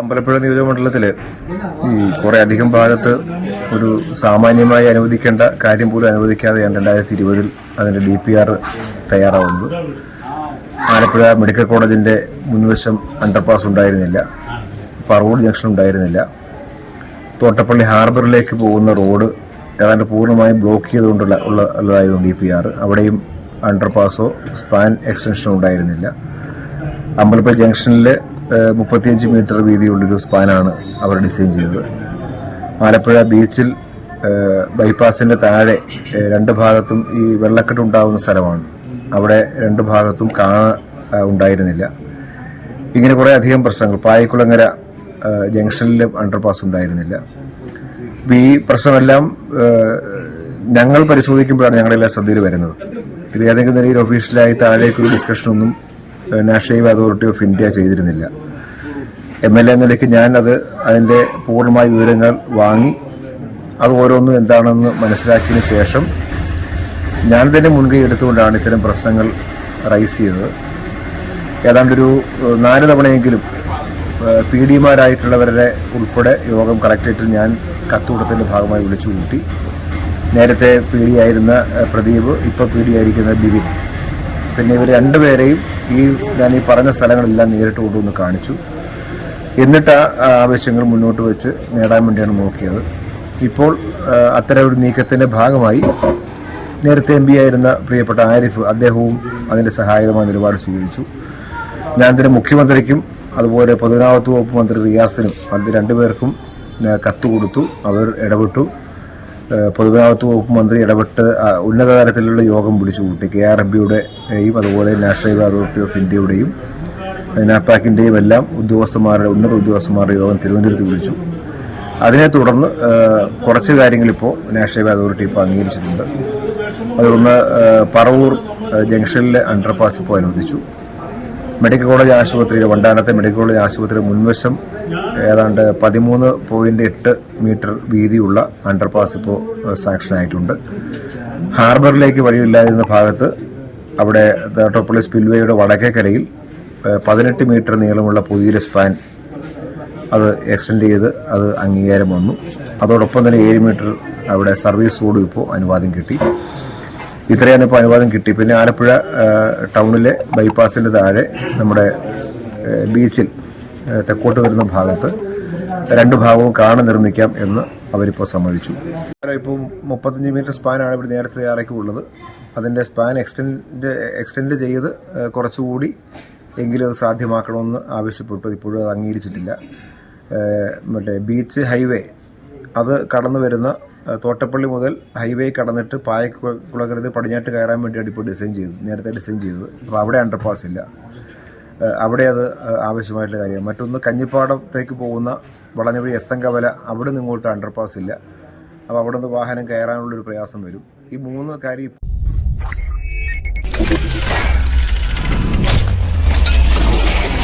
അമ്പലപ്പുഴ നിയോജകമണ്ഡലത്തിൽ ഈ കുറെ അധികം ഭാഗത്ത് ഒരു സാമാന്യമായി അനുവദിക്കേണ്ട കാര്യം പോലും അനുവദിക്കാതെയാണ് രണ്ടായിരത്തി ഇരുപതിൽ അതിന്റെ ഡി പി ആർ തയ്യാറാവുന്നത്. ആലപ്പുഴ മെഡിക്കൽ കോളേജിന്റെ മുൻവശം അണ്ടർപാസ് ഉണ്ടായിരുന്നില്ല. പറവൂർ ജംഗ്ഷൻ ഉണ്ടായിരുന്നില്ല. തോട്ടപ്പള്ളി ഹാർബറിലേക്ക് പോകുന്ന റോഡ് ഏതാണ്ട് പൂർണമായും ബ്ലോക്ക് ചെയ്തുകൊണ്ടുള്ള ഉള്ള ഉള്ളതായിരുന്നു ഡി പി ആർ. അവിടെയും അണ്ടർപാസോ സ്പാൻ എക്സ്റ്റൻഷനോ ഉണ്ടായിരുന്നില്ല. അമ്പലപ്പുഴ ജംഗ്ഷനിൽ മുപ്പത്തിയഞ്ച് മീറ്റർ വീതിയുള്ളൊരു സ്പാനാണ് അവർ ഡിസൈൻ ചെയ്തത്. ആലപ്പുഴ ബീച്ചിൽ ബൈപ്പാസിന്റെ താഴെ രണ്ട് ഭാഗത്തും ഈ വെള്ളക്കെട്ട് ഉണ്ടാകുന്ന സ്ഥലമാണ്. അവിടെ രണ്ട് ഭാഗത്തും കാണ ഉണ്ടായിരുന്നില്ല. ഇങ്ങനെ കുറേ അധികം പ്രശ്നങ്ങൾ. പായക്കുളങ്ങര ജംഗ്ഷനിൽ അണ്ടർപാസ് ഉണ്ടായിരുന്നില്ല. ഈ പ്രശ്നമെല്ലാം ഞങ്ങൾ പരിശോധിക്കുമ്പോഴാണ് ഞങ്ങളെല്ലാം ശ്രദ്ധയിൽ വരുന്നത്. ഇത് ഏതെങ്കിലും നിലയിൽ ഒഫീഷ്യലായി താഴേക്കൊരു ഡിസ്കഷനൊന്നും national highway authority of India ചെയ്തിരുന്നില്ല. എം എൽ എ നിലയ്ക്ക് ഞാനത് അതിന്റെ പൂർണമായ വിവരങ്ങൾ വാങ്ങി. അത് ഓരോന്നും എന്താണെന്ന് മനസ്സിലാക്കിയതിന് ശേഷം ഞാൻ തന്നെ മുൻകൈ എടുത്തുകൊണ്ടാണ് ഇത്തരം പ്രശ്നങ്ങൾ റൈസ് ചെയ്തത്. ഏതാണ്ടൊരു നാല് തവണയെങ്കിലും പി ഡിമാരായിട്ടുള്ളവരുടെ ഉൾപ്പെടെ യോഗം കളക്ടറേറ്റിൽ ഞാൻ കത്തുകൂടത്തിന്റെ ഭാഗമായി വിളിച്ചു കൂട്ടി. നേരത്തെ പി ഡി ആയിരുന്ന പ്രദീപ് ഇപ്പോൾ പി ഡി ആയിരിക്കുന്ന ബിബിൻ പിന്നെ ഇവർ രണ്ടുപേരെയും ഈ ഞാൻ ഈ പറഞ്ഞ സ്ഥലങ്ങളെല്ലാം നേരിട്ട് കൊണ്ടുവന്ന് കാണിച്ചു. എന്നിട്ട് ആ ആവശ്യങ്ങൾ മുന്നോട്ട് വെച്ച് നേടാൻ വേണ്ടിയാണ് നോക്കിയത്. ഇപ്പോൾ അത്തരം ഒരു നീക്കത്തിന്റെ ഭാഗമായി നേരത്തെ എം പി ആയിരുന്ന പ്രിയപ്പെട്ട ആരിഫ് അദ്ദേഹവും അതിന്റെ സഹായകമായ നിലപാട് സ്വീകരിച്ചു. ഞാൻ തന്നെ മുഖ്യമന്ത്രിക്കും അതുപോലെ പൊതുമരാമത്ത് വകുപ്പ് മന്ത്രി റിയാസിനും അത് രണ്ടുപേർക്കും കത്ത് കൊടുത്തു. അവർ ഇടപെട്ടു. പൊതുമരാമത്ത് വകുപ്പ് മന്ത്രി ഇടപെട്ട് ഉന്നതതലത്തിലുള്ള ഉന്നത തലത്തിലുള്ള യോഗം വിളിച്ചു കൂട്ടി. കെ ആർ എഫ് ബിയുടെയും അതുപോലെ നാഷണൽ ഹൈവേ അതോറിറ്റി ഓഫ് ഇന്ത്യയുടെയും നാപ്പാക്കിന്റെയും എല്ലാം ഉദ്യോഗസ്ഥന്മാരുടെ ഉന്നത ഉദ്യോഗസ്ഥന്മാരുടെ യോഗം തിരുവനന്തപുരത്ത് വിളിച്ചു. അതിനെ തുടർന്ന് കുറച്ച് കാര്യങ്ങളിപ്പോൾ നാഷണൽ ഹൈവേ അതോറിറ്റി ഇപ്പോൾ അംഗീകരിച്ചിട്ടുണ്ട്. അതുകൊണ്ട് പറവൂർ ജംഗ്ഷനിലെ അണ്ടർപാസ് ഇപ്പോൾ അനുവദിച്ചു. മെഡിക്കൽ കോളേജ് ആശുപത്രിയിൽ വണ്ടാനത്തെ മെഡിക്കൽ കോളേജ് ആശുപത്രി മുൻവശം ഏതാണ്ട് പതിമൂന്ന് പോയിന്റ് എട്ട് മീറ്റർ വീതിയുള്ള അണ്ടർപാസ് ഇപ്പോൾ സാങ്ഷൻ ആയിട്ടുണ്ട്. ഹാർബറിലേക്ക് വഴിയില്ലാതിരുന്ന ഭാഗത്ത് അവിടെ തോട്ടപ്പള്ളി സ്പിൽവേയുടെ വടക്കേക്കരയിൽ പതിനെട്ട് മീറ്റർ നീളമുള്ള പുതിയൊരു സ്പാൻ അത് എക്സ്റ്റെൻഡ് ചെയ്ത് അത് അംഗീകാരം വന്നു. അതോടൊപ്പം തന്നെ ഏഴ് മീറ്റർ അവിടെ സർവീസ് റോഡും ഇപ്പോൾ അനുവാദം കിട്ടി. ഇത്രയാണ് ഇപ്പോൾ അനുവാദം കിട്ടി. പിന്നെ ആലപ്പുഴ ടൗണിലെ ബൈപ്പാസിന്റെ താഴെ നമ്മുടെ ബീച്ചിൽ തെക്കോട്ട് വരുന്ന ഭാഗത്ത് രണ്ട് ഭാഗവും കാണ നിർമ്മിക്കാം എന്ന് അവരിപ്പോൾ സമ്മതിച്ചു. ഇപ്പോൾ മുപ്പത്തഞ്ച് മീറ്റർ സ്പാനാണ് ഇവിടെ നേരത്തെ തയ്യാറാക്കിയുള്ളത് അതിന്റെ സ്പാൻ എക്സ്റ്റെൻഡ് എക്സ്റ്റെൻഡ് ചെയ്ത് കുറച്ചുകൂടി എങ്കിലും അത് സാധ്യമാക്കണമെന്ന് ആവശ്യപ്പെട്ടു. ഇപ്പോഴും അത് അംഗീകരിച്ചിട്ടില്ല. മറ്റേ ബീച്ച് ഹൈവേ അത് കടന്നു വരുന്ന തോട്ടപ്പള്ളി മുതൽ ഹൈവേ കടന്നിട്ട് പായക്കുളകരുത് പടിഞ്ഞാട്ട് കയറാൻ വേണ്ടിയാണ് ഇപ്പോൾ ഡിസൈൻ ചെയ്തത്. നേരത്തെ ഡിസൈൻ ചെയ്തത്. അപ്പോൾ അവിടെ അണ്ടർപാസ് ഇല്ല. അവിടെ അത് ആവശ്യമായിട്ടുള്ള കാര്യമാണ്. മറ്റൊന്ന് കഞ്ഞിപ്പാടത്തേക്ക് പോകുന്ന വളഞ്ഞവഴി എസ് എൻ കവല അവിടെ നിന്ന് ഇങ്ങോട്ട് അണ്ടർപാസ് ഇല്ല. അപ്പോൾ അവിടെ നിന്ന് വാഹനം കയറാനുള്ളൊരു പ്രയാസം വരും. ഈ മൂന്ന് കാര്യം